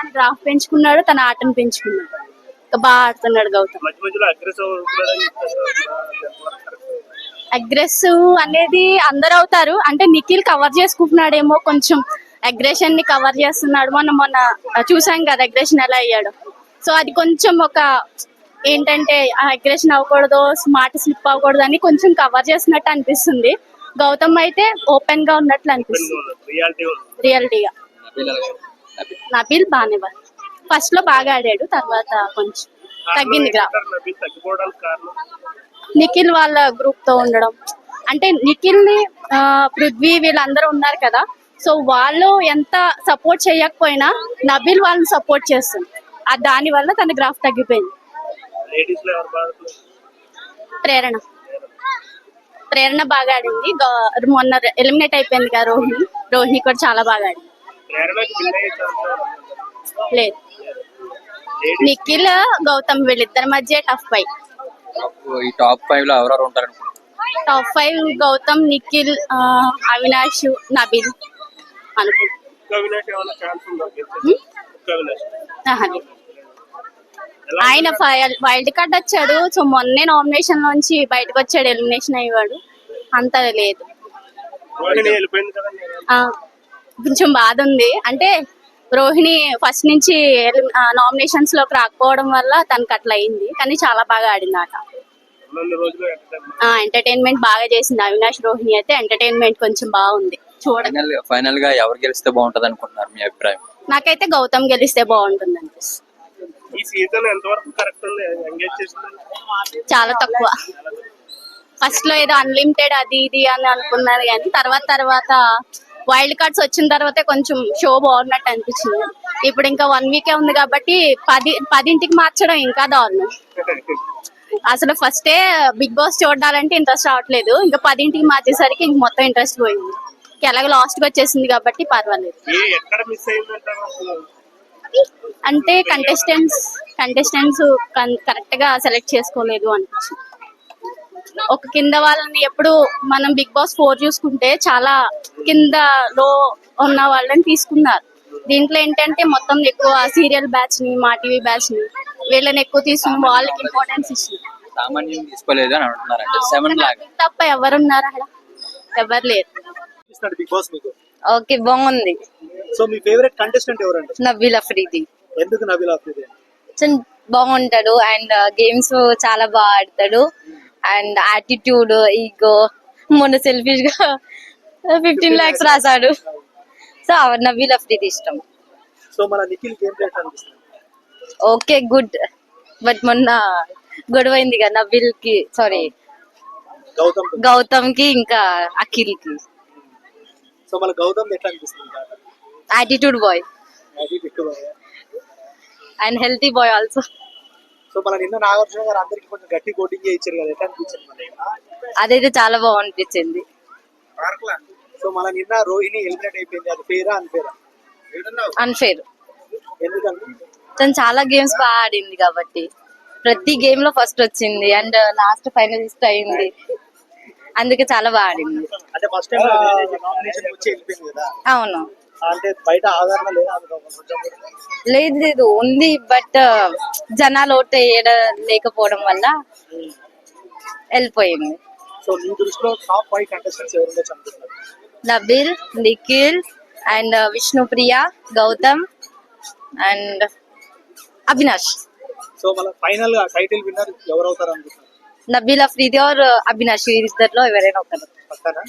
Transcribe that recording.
తన గ్రాఫ్ పెంచుకున్నాడు తన ఆటను పెంచుకున్నాడు. బాగా ఆడుతున్నాడు గౌతమ్. అగ్రెసివ్ అనేది అందరు అవుతారు. అంటే నిఖిల్ కవర్ చేసుకుంటున్నాడేమో కొంచెం. అగ్రెషన్ని కవర్ చేస్తున్నాడు. మొన్న మొన్న చూసాం కదా అగ్రెషన్ ఎలా అయ్యాడు. సో అది కొంచెం ఒక ఏంటంటే ఆ అగ్రెషన్ అవ్వకూడదు మాట స్లిప్ అవ్వకూడదు అని కొంచెం కవర్ చేసినట్టు అనిపిస్తుంది. గౌతమ్ అయితే ఓపెన్గా ఉన్నట్లు అనిపిస్తుంది. రియాలిటీ రియాలిటీగా నబీల్ బాగానే ఫస్ట్లో బాగా ఆడాడు తర్వాత కొంచెం తగ్గింది నిఖిల్ వాళ్ళ గ్రూప్తో ఉండడం. అంటే నిఖిల్ని పృథ్వీ వీళ్ళందరూ ఉన్నారు కదా సో వాళ్ళు ఎంత సపోర్ట్ చేయకపోయినా నబీల్ వాళ్ళని సపోర్ట్ చేస్తుంది. ఆ దాని వల్ల తన గ్రాఫ్ తగ్గిపోయింది. ప్రేరణ. ప్రేరణ బాగా ఆడింది. మొన్న ఎలిమినేట్ అయిపోయింది కదా రోహిణి. రోహిణి కూడా చాలా బాగా ఆడింది. లేదు. నిఖిల్ గౌతమ్ వీళ్ళిద్దరి మధ్య టఫ్ ఈ టాప్ ఫైవ్లో ఎవరెవరు ఉంటారు అనుకుంటున్నారు టాప్ ఫైవ్ గౌతమ్ నిఖిల్ అవినాష్ నబీల్ అనుకుంటా ఒక్క అవినాష్ ఏమైనా ఛాన్స్ ఉందా? ఒక్క అవినాష్. ఆహా, లేదు. ఆయన వైల్డ్ కార్డ్ వచ్చాడు. సో మొన్నే నామినేషన్ నుంచి బయటకు వచ్చాడు ఎలిమినేషన్ అయ్యాడు అంత లేదు. కొంచెం బాధ ఉంది. అంటే రోహిణి ఫస్ట్ నుంచి నామినేషన్స్లోకి రాకపోవడం వల్ల తనకు అట్లా అయింది. కానీ చాలా బాగా ఆడింది ఆట. ఎంటర్టైన్మెంట్ బాగా చేసింది అవినాష్ రోహిణి అయితే ఎంటర్టైన్మెంట్ కొంచెం బాగుంది. చూడండి ఫైనల్గా ఎవరు గెలిస్తే బాగుంటది అనుకుంటున్నారు మీ అభిప్రాయం? నాకైతే గౌతమ్ గెలిస్తే బాగుంటుంది అనిపిస్తుంది ఈ సీజన్ ఎంతవరకు కరెక్ట్ ఉంది? ఎంగేజ్ చేసింది? చాలా తక్కువ. ఫస్ట్లో ఏదో అన్లిమిటెడ్ అది ఇది అని అనుకున్నారు కానీ తర్వాత తర్వాత వైల్డ్ కార్డ్స్ వచ్చిన తర్వాత కొంచెం షో బాగున్నట్టు అనిపించింది. ఇప్పుడు ఇంకా వన్ వీకే ఉంది కాబట్టి పది పదింటికి మార్చడం ఇంకా దారుణం. అసలు ఫస్టే బిగ్ బాస్ చూడాలంటే ఇంట్రెస్ట్ రావట్లేదు. ఇంకా పదింటికి మార్చేసరికి ఇంక మొత్తం ఇంట్రెస్ట్ పోయింది. ఎలాగో లాస్ట్కి వచ్చేసింది కాబట్టి పర్వాలేదు. ఏ అంటే కంటెస్టెంట్స్ కంటెస్టెంట్స్ కరెక్ట్గా సెలెక్ట్ చేసుకోలేదు అనిపించింది. ఒక కింద వాళ్ళని ఎప్పుడు మనం బిగ్ బాస్ ఫోర్ చూసుకుంటే చాలా కింద లో ఉన్న వాళ్ళని తీసుకున్నారు. దీంట్లో ఏంటంటే మొత్తం ఎక్కువ సీరియల్ బ్యాచ్ని మా టీవీ బ్యాచ్ని వీళ్ళని ఎక్కువ తీసుకుని వాళ్ళకి ఇంపార్టెన్స్ ఇచ్చింది. సామాన్యం తీసుకోలేదు అని అంటున్నారు అంటే సెవెన్ లాగా తప్ప ఎవరున్నారు అక్కడ ఎవరు లేరు. ఇస్తాడు బిగ్ బాస్ మీకు? ఓకే బాగుంది. సో మీ ఫేవరెట్ కంటెస్టెంట్ ఎవరండి? నబీల్ అఫ్రీది. ఎందుకు నబీల్ ఆఫ్రిది కొంచెం బాగుంటాడు అండ్ గేమ్స్ చాలా బాగా ఆడతాడు. అండ్ యాటిట్యూడ్ ఈగో మొన్న సెల్ఫిష్గా ఫిఫ్టీన్ లాక్స్ రాశాడు. సో నబీల్ అఫ్రీది ఇష్టం సో మన నిఖిల్ గేమ్ ప్లే అనిపిస్తుంది? Okay good. బట్ మొన్న గొడవ అయింది కదా నబీల్కి సారీ గౌతమ్కి ఇంకా అఖిల్కి సో మన గౌతమ్ ఎట్లా అనిపిస్తుంది? Attitude boy and healthy boy also so మన నిన్న నాగార్జున గారు అందరికి కొంచెం గట్టి కోటింగ్ ఇచ్చారు కదా ఎట్లా అనిపించింది అదైతే చాలా బాగనిపించింది. సో మన నిన్న రోహిణి ఎలిమినేట్ అయిపోయింది అది ఫేరా అన్ఫేరా అన్ఫేర్ ఎందుకంటే తను చాలా గేమ్స్ బాగా ఆడింది కాబట్టి. ప్రతి గేమ్లో ఫస్ట్ వచ్చింది అండ్ లాస్ట్ ఫైనలిస్ట్ అయింది. అందుకే చాలా బాగా ఆడింది. అంటే ఫస్ట్ టైం నామినేషన్ వచ్చి వెళ్ళిపోయింది కదా? అవును. అంటే బయట ఆదరణ లేదు? లేదు ఉంది బట్ జనాలు ఓట్ వేయడం లేకపోవడం వల్ల వెళ్ళిపోయింది. సో మీ దృష్టిలో టాప్ ఫైవ్ కంటెస్టెంట్స్ ఎవరుందో చంపుతున్నారు Nabeel Nikhil and Vishnupriya Gautham and Avinash so మన ఫైనల్గా టైటిల్ విన్నర్ ఎవరు అవుతారు అనుకుంటున్నారు? నబీల్ అఫ్రీది ఆర్ అవినాష్ ఇద్దరిలో ఎవరైనా ఒకరు. పక్కన?